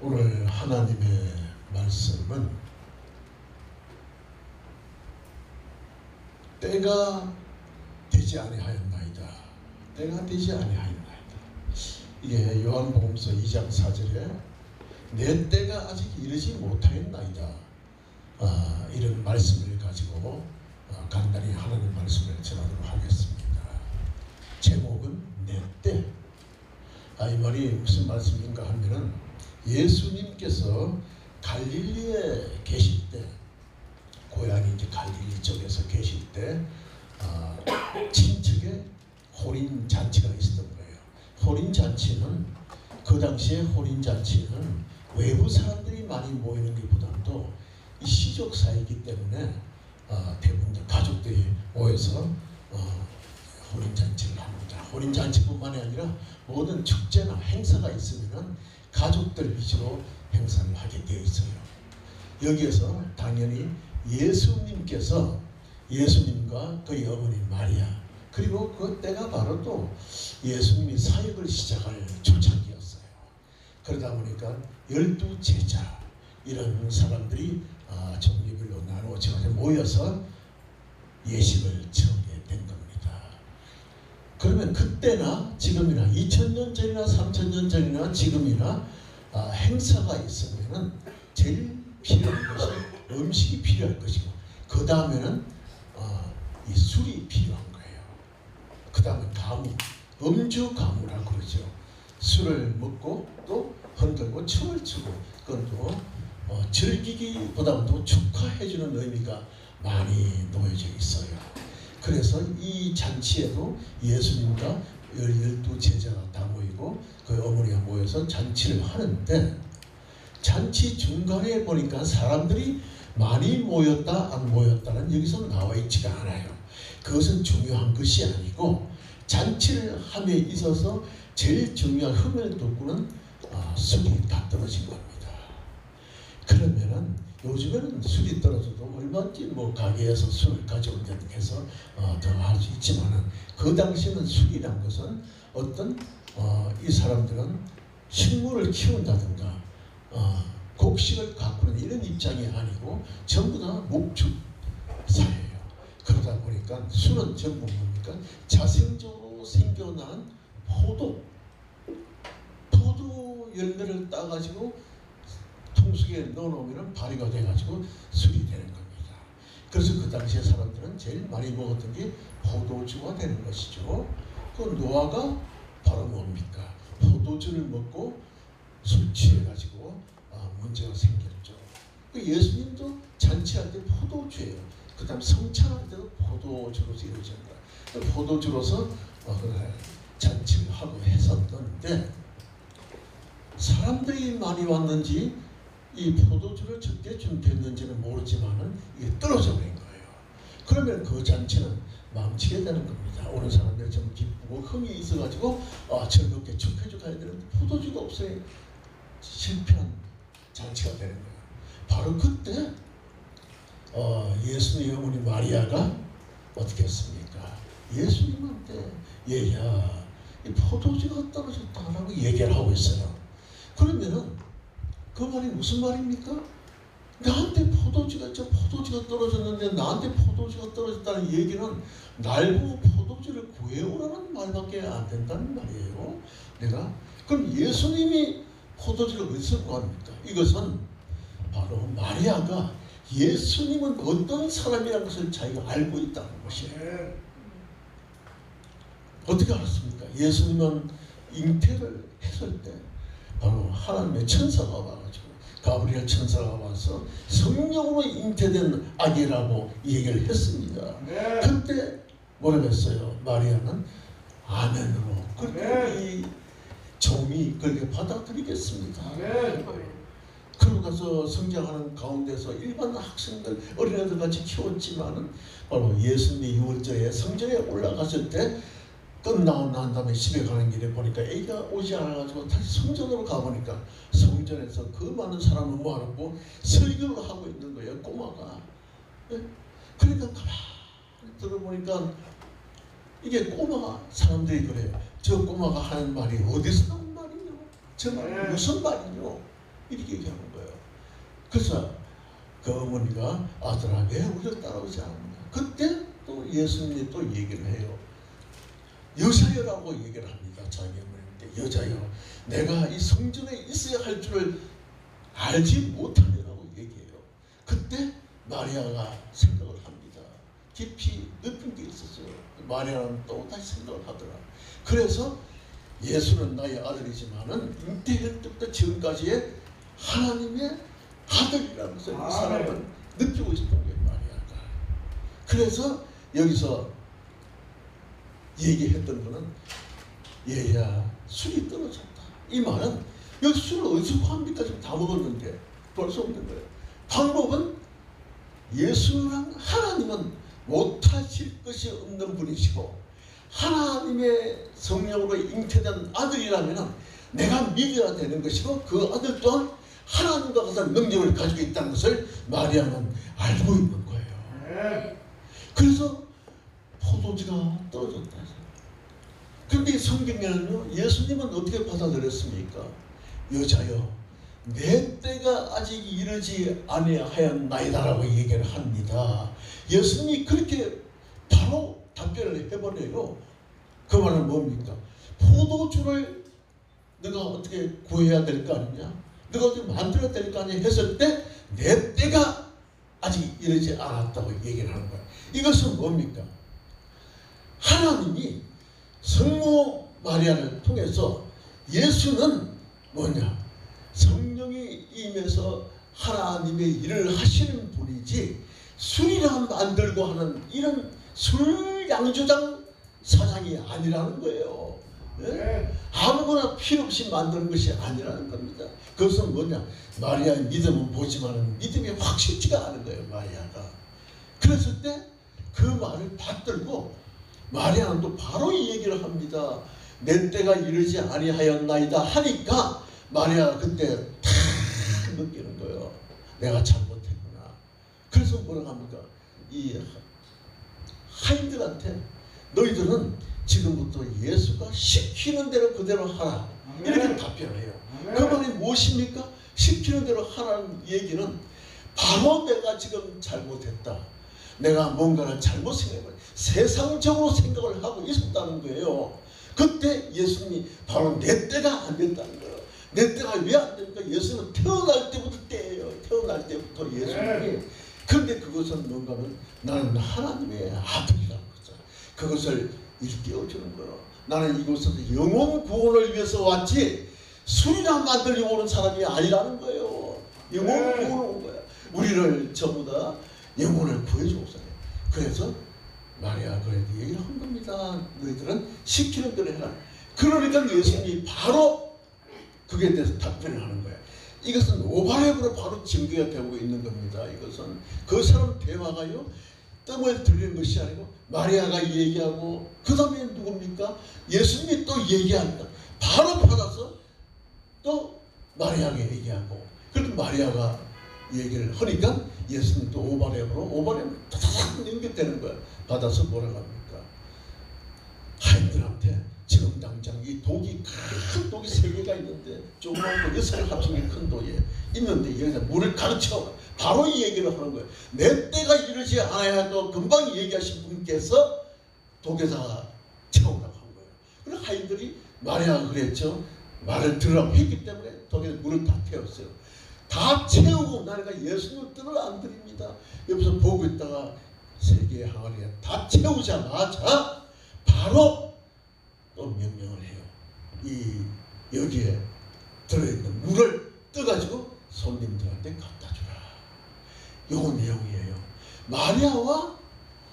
오늘 하나님의 말씀은 때가 되지 아니하였나이다. 때가 되지 아니하였나이다. 이게 요한복음서 2장 4절에 내 때가 아직 이르지 못하였나이다. 아, 이런 말씀을 가지고 아, 간단히 하나님 말씀을 전하도록 하겠습니다. 제목은 내 때. 아, 이 말이 무슨 말씀인가 하면은 예수님께서 갈릴리에 계실 때 고향이 이제 갈릴리 쪽에서 계실 때 아, 친척의 혼인 잔치가 있었던 거예요. 혼인 잔치는 그 당시에 혼인 잔치는 외부 사람들이 많이 모이는 것보다도 이 시족 사이기 때문에 아, 대부분 다 가족들이 모여서 어, 혼인 잔치를 혼인 잔치뿐만이 아니라 모든 축제나 행사가 있으면은 가족들 위주로 행사를 하게 되어 있어요. 여기에서 당연히 예수님께서 예수님과 그의 어머니 마리아 그리고 그 때가 바로 또 예수님이 사역을 시작할 초창기였어요. 그러다 보니까 열두 제자 이런 사람들이 아, 종류별로 나누어져 모여서 예식을 겁니다. 그러면 그때나 지금이나 2000년 전이나 3000년 전이나 지금이나 아, 행사가 있으면은 제일 필요한 것이 음식이 필요할 것이고 그 다음에는 어, 이 술이 필요한 거예요. 그 다음에 가무, 음주 가무라고 그러죠. 술을 먹고 또 흔들고 춤을 추고 그건 또 어, 즐기기보다도 축하해주는 의미가 많이 놓여져. 그래서 이 잔치에도 예수님과 열두 제자가 다 모이고 그 어머니가 모여서 잔치를 하는데 잔치 중간에 보니까 사람들이 많이 모였다 안 모였다는 여기서 나와 있지가 않아요. 그것은 중요한 것이 아니고 잔치를 함에 있어서 제일 중요한 흠을 돋구는 아, 술이 다 떨어진 겁니다. 그러면은 요즘에는 술이 떨어져도 얼마든지 뭐 가게에서 술을 가져온다 해서 어, 더할 수 있지만은 그 당시에는 술이란 것은 어떤 어, 이 사람들은 식물을 키운다든가 어, 곡식을 가꾸는 이런 입장이 아니고 전부 다 목축 사예요. 그러다 보니까 술은 전부 뭡니까? 자생적으로 생겨난 포도 포도 열매를 따가지고 통속에 넣어놓으면 발효가 돼가지고 술이 되는 겁니다. 그래서 그 당시에 사람들은 제일 많이 먹었던 게 포도주가 되는 것이죠. 그 노아가 바로 뭡니까? 포도주를 먹고 술 취해가지고 아, 문제가 생겼죠. 그 예수님도 잔치할 때 포도주예요. 그 다음 성찬할 때도 포도주로서 이루어진다. 그 포도주로서 어, 그래, 잔치를 하고 했었는데 사람들이 많이 왔는지 이 포도주를 적게 준비했는지는 모르지만은 이게 떨어져 버린 거예요. 그러면 그 잔치는 망치게 되는 겁니다. 오는 사람들이 좀 기쁘고 흥이 있어가지고 아, 즐겁게 축해줘 가야 되는데 포도주가 없어요. 실패한 잔치가 되는 거예요. 바로 그때 어, 예수님의 어머니 마리아가 어떻게 했습니까? 예수님한테 얘야 이 포도주가 떨어졌다라고 얘기를 하고 있어요. 그 말이 무슨 말입니까? 나한테 포도주가 저 포도주가 떨어졌는데 나한테 포도주가 떨어졌다는 얘기는 날 보고 포도주를 구해오라는 말밖에 안 된다는 말이에요. 내가 그럼 예수님이 포도주를 어디서 구합니까? 이것은 바로 마리아가 예수님은 어떤 사람이라는 것을 자기가 알고 있다는 것이에요. 어떻게 알았습니까? 예수님은 잉태를 했을 때 바로 하나님의 천사가 와가지고 가브리엘 천사가 와서 성령으로 잉태된 아기라고 얘기를 했습니다. 네. 그때 뭐라고 했어요? 마리아는 아멘으로 그렇게 네. 이 종이 그렇게 받아들이겠습니다. 네. 그러고 가서 성장하는 가운데서 일반 학생들 어린애들 같이 키웠지만은 바로 예수님의 유월절에 성전에 올라갔을 때 끝나고 난 다음에 집에 가는 길에 보니까 애가 오지 않아가지고 다시 성전으로 가보니까 성전에서 그 많은 사람을 모아놓고 설교를 하고 있는 거예요 꼬마가 예? 그러니까 가만히 들어보니까 이게 꼬마 사람들이 그래요 저 꼬마가 하는 말이 어디서 나온 말이냐 저 말이 네. 무슨 말이냐 이렇게 얘기하는 거예요. 그래서 그 어머니가 아들아 왜 우리를 따라오지 않느냐. 그때 또 예수님이 또 얘기를 해요. 여자여라고 얘기를 합니다. 자기 어머니한테 여자여 내가 이 성전에 있어야 할 줄을 알지 못하느라고 얘기해요. 그때 마리아가 생각을 합니다. 깊이 느낀 게 있었어요. 마리아는 또 다시 생각을 하더라. 그래서 예수는 나의 아들이지만은 잉태할 때부터 지금까지의 하나님의 아들이라면서 이 아멘. 사람은 느끼고 있었던 게 마리아가. 그래서 여기서 얘기했던 거는 얘야 술이 떨어졌다. 이 말은 여기 술을 어디서 구합니까? 지금 다 먹었는데 벌써 없는 거예요. 방법은 예수랑 하나님은 못하실 것이 없는 분이시고 하나님의 성령으로 잉태된 아들이라면 내가 믿어야 되는 것이고 그 아들 또한 하나님과 같은 능력을 가지고 있다는 것을 마리아는 알고 있는 거예요. 아멘. 그래서 포도주가 떨어졌다. 그런데 이 성경에는요, 예수님은 어떻게 받아들였습니까? 여자여, 내 때가 아직 이르지 아니하였나이다라고 얘기를 합니다. 예수님이 그렇게 바로 답변을 해버려요. 그 말은 뭡니까? 포도주를 내가 어떻게 구해야 될 거 아니냐? 내가 어떻게 만들어야 될 거 아니냐 했을 때 내 때가 아직 이르지 않았다고 얘기를 하는 거예요. 이것은 뭡니까? 하나님이 성모 마리아를 통해서 예수는 뭐냐? 성령이 임해서 하나님의 일을 하시는 분이지 술이나 만들고 하는 이런 술 양조장 사장이 아니라는 거예요. 예? 아멘. 아무거나 필요 없이 만드는 것이 아니라는 겁니다. 그것은 뭐냐? 마리아의 믿음은 보지만 믿음이 확실치가 않은 거예요, 마리아가. 그랬을 때 그 말을 받들고 마리아는 또 바로 이 얘기를 합니다. 내 때가 이르지 아니하였나이다 하니까 마리아가 그때 탁 느끼는 거예요. 내가 잘못했구나. 그래서 뭐라고 합니까? 이 하인들한테 너희들은 지금부터 예수가 시키는 대로 그대로 하라. 이렇게 답변을 해요. 그 말이 무엇입니까? 시키는 대로 하라는 얘기는 바로 내가 지금 잘못했다. 내가 뭔가를 잘못 생각해 세상적으로 생각을 하고 있었다는 거예요. 그때 예수님이 바로 내 때가 안 됐다는 거예요. 내 때가 왜 안 됩니까? 예수는 태어날 때부터 때예요. 태어날 때부터 예수님이. 그런데 그것은 뭔가는 나는 하나님의 아들이라는 거죠. 그것을 일깨워주는 거예요. 나는 이곳에서 영혼 구원을 위해서 왔지 술이나 만들려고 오는 사람이 아니라는 거예요. 영혼 네. 구원을 온 거야. 우리를 전부 다 영혼을 구해주고서 그래서 마리아 그래도 얘기를 한 겁니다. 너희들은 시키는 대로 해라. 그러니까 예수님이 바로 그게 대해서 답변을 하는 거예요. 이것은 오바랩으로 바로 증거가 되고 있는 겁니다. 이것은 그 사람 대화가요 뜸을 들리는 것이 아니고 마리아가 얘기하고 그 다음에 누굽니까? 예수님이 또 얘기합니다. 바로 받아서 또 마리아가 얘기하고 그리고 마리아가 얘기를 하니까 예수님 또 오바랩으로 오바랩으로 다다닥 연결되는 거야. 받아서 뭐라고 합니까? 하인들한테 지금 당장 이 독이 큰 독이 세 개가 있는데 조그만 거 여섯 합성이 큰 독이 있는데 여기서 물을 가르쳐 바로 이 얘기를 하는 거예요. 내 때가 이르지 않아야 해도 금방 얘기하신 분께서 독에다가 채우라고 한 거예요. 그래서 하인들이 마리아가 그랬죠. 말을 들으라고 했기 때문에 독에 물을 다 태웠어요. 다 채우고 나니까 예수님을 뜻을 안 드립니다. 옆에서 보고 있다가 세 개의 항아리에 다 채우자마자 바로 또 명령을 해요. 이 여기에 들어있는 물을 떠가지고 손님들한테 갖다 주라. 요 내용이에요. 마리아와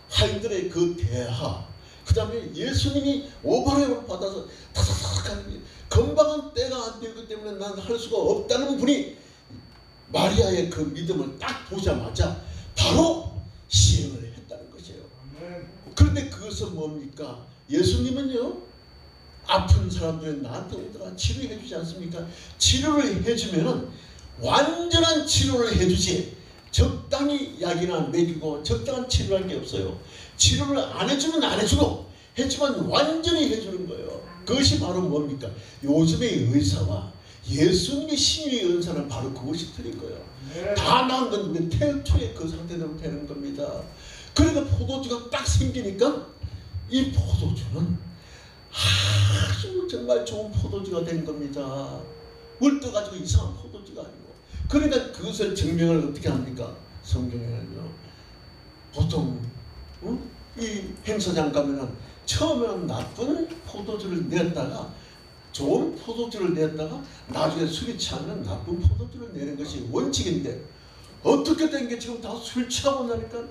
하인들의 그 대화, 그 다음에 예수님이 오바랩을 받아서 타닥타닥 하는 게 금방은 때가 안 되기 때문에 난 할 수가 없다는 분이 마리아의 그 믿음을 딱 보자마자 바로 시행을 했다는 것이에요. 그런데 그것은 뭡니까? 예수님은요, 아픈 사람들 나한테 오더라 치료해 주지 않습니까? 치료를 해주면은 완전한 치료를 해주지 적당히 약이나 먹이고 적당한 치료할 게 없어요. 치료를 안 해주면 안 해주고 해주면 완전히 해주는 거예요. 그것이 바로 뭡니까? 요즘의 의사와 예수님의 신유의 은사는 바로 그것이 틀린 거예요. 다 나은 건 태초에 그 상태대로 되는 겁니다. 그러니까 포도주가 딱 생기니까 이 포도주는 아주 정말 좋은 포도주가 된 겁니다. 물떠가지고 이상한 포도주가 아니고. 그러니까 그것을 증명을 어떻게 합니까? 성경에는요. 보통 어? 이 행사장 가면은 처음에는 나쁜 포도주를 냈다가 좋은 포도주를 냈다가 나중에 술이 취하면 나쁜 포도주를 내는 것이 원칙인데 어떻게 된 게 지금 다 술 취하고 나니까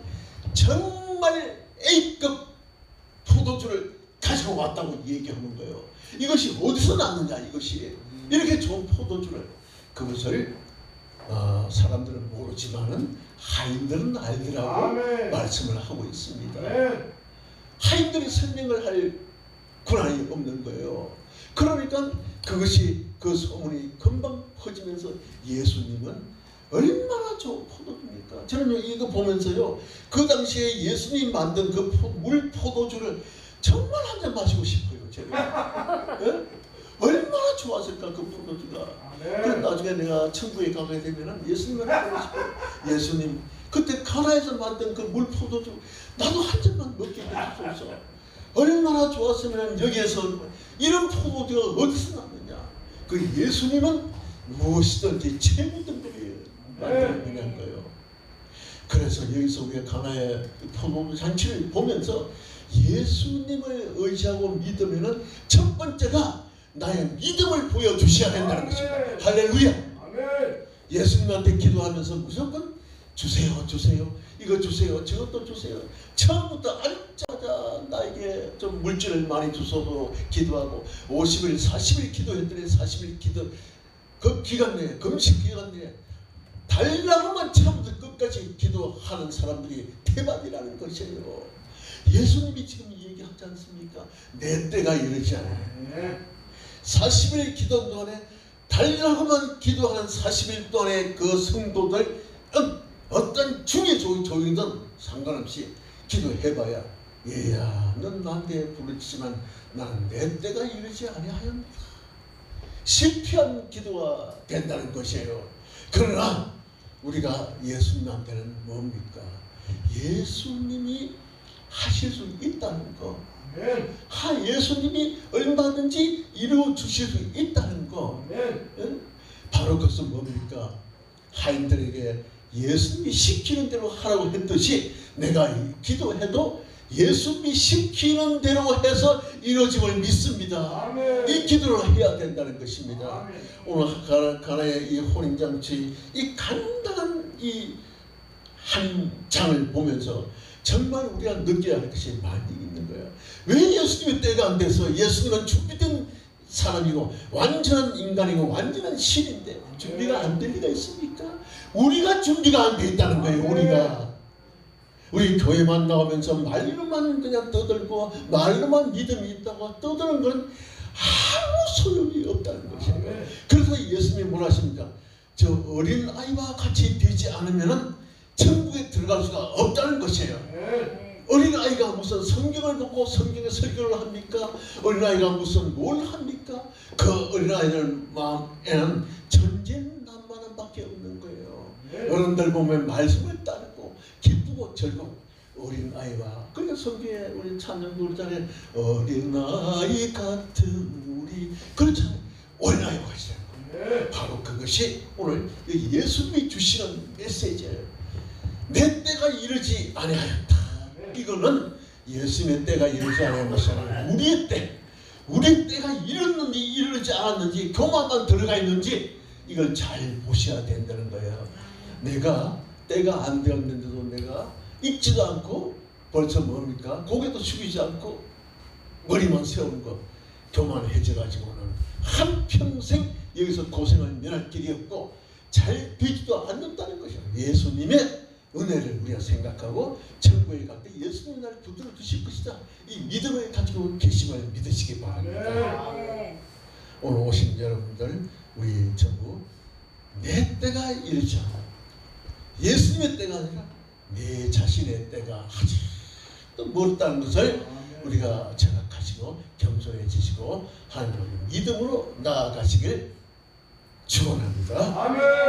정말 A급 포도주를 가지고 왔다고 얘기하는 거예요. 이것이 어디서 났느냐 이것이 이렇게 좋은 포도주를 그것을 어, 사람들은 모르지만은 하인들은 알더라고 아멘. 말씀을 하고 있습니다. 아멘. 하인들이 설명을 할 권한이 없는 거예요. 그러니까 그것이 그 소문이 금방 퍼지면서 예수님은 얼마나 좋은 포도주입니까? 저는 이거 보면서요. 그 당시에 예수님 만든 그 물 포도주를 정말 한 잔 마시고 싶어요. 제가. 예? 얼마나 좋았을까 그 포도주가. 그래 아멘. 나중에 내가 천국에 가게 되면은 예수님을 보고 싶어요. 예수님 그때 가나에서 만든 그 물 포도주 나도 한 잔만 먹게 해주소서. 얼마나 좋았으면 여기에서 이런 포도주가 어디서 났느냐? 그 예수님은 무엇이든지 최고 등급이에요. 만들어내는 거예요. 그래서 여기서 우리가 가나의 포도주 잔치를 보면서 예수님을 의지하고 믿으면은 첫 번째가 나의 믿음을 보여주셔야 된다는 것입니다. 할렐루야. 예수님한테 기도하면서 무조건 주세요, 주세요, 이거 주세요, 저것도 주세요. 처음부터 앉자자 나에게 좀 물질을 많이 주소도 기도하고 50일, 40일 기도했더니 40일 기도 그 기간 내에 금식 기간 내에 달라고만 처음부터 끝까지 기도하는 사람들이 대박이라는 것이에요. 예수님이 지금 얘기하지 않습니까? 내 때가 이르지 않아요. 아멘. 40일 기도 동안에 달라고만 기도하는 40일 동안에 그 성도들 어- 어떤 중에 조- 조이든 상관없이 기도해봐야 얘야 넌 나한테 부르지만 나는 내 때가 이르지 아니하였다 실패한 기도가 된다는 것이에요 그러나 우리가 예수님한테는 뭡니까 예수님이 하실 수 있다는 거. 하 예수님이 얼마든지 이루어 주실 수 있다는 거. 바로 그것은 뭡니까? 하인들에게 예수님이 시키는 대로 하라고 했듯이 내가 이 기도해도 예수님이 시키는 대로 해서 이루어짐을 믿습니다. 아멘. 이 기도를 해야 된다는 것입니다. 아멘. 오늘 가나, 가나의 이 혼인잔치 이 간단한 이 한 장을 보면서 정말 우리가 느껴야 할 것이 많이 있는 거예요. 왜 예수님의 때가 안 돼서 예수님은 준비된 사람이고 완전한 인간이고 완전한 신인데 준비가 안 될 리가 있습니까? 우리가 준비가 안 돼 있다는 거예요. 우리가 우리 교회만 나오면서 말로만 그냥 떠들고 말로만 믿음이 있다고 떠드는 건 아무 소용이 없다는 것이에요. 아멘. 그래서 예수님이 뭐라 하십니까? 저 어린 아이와 같이 되지 않으면은 천국에 들어갈 수가 없다는 것이에요. 아멘. 어린 아이가 무슨 성경을 보고 성경의 설교를 합니까? 어린 아이가 무슨 뭘 합니까? 그 어린 아이들 마음에는 전쟁 난만함밖에 없는 거예요. 아멘. 어른들 보면 말씀을 따르고 기쁘고 즐거운 어린 아이와 그러니까 성경에 우리 찬양 부르잖아요. 어린 아이 같은 우리 그렇잖아요. 어린 아이와 같이 되는 거예요. 아멘. 바로 그것이 오늘 이 예수님이 주시는 메시지예요. 내 때가 이르지 아니하였다. 이거는 예수님의 때가 이르지 않은 것이 아니라 우리의 때, 우리 때가 이르는지 이르지 않았는지 교만만 들어가 있는지 이걸 잘 보셔야 된다는 거예요. 내가 때가 안 되었는데도 내가 잊지도 않고 벌써 뭡니까? 고개도 숙이지 않고 머리만 세우는 거 교만해져 가지고는 한 평생 여기서 고생을 면할 길이 없고 잘 되지도 않는다는 것이에요. 예수님의 은혜를 우리가 생각하고 천국에 갈 때 예수님 날 붙들어 주실 것이다. 이 믿음을 가지고 계심을 믿으시기 바랍니다. 아멘. 오늘 오신 여러분들 우리 전부 내 때가 이르지 않아. 예수님의 때가 아니라 내 자신의 때가 아직 또 멀었다는 것을 우리가 생각하시고 겸손해지시고 하나님을 믿음으로 나아가시길 축원합니다. 아멘.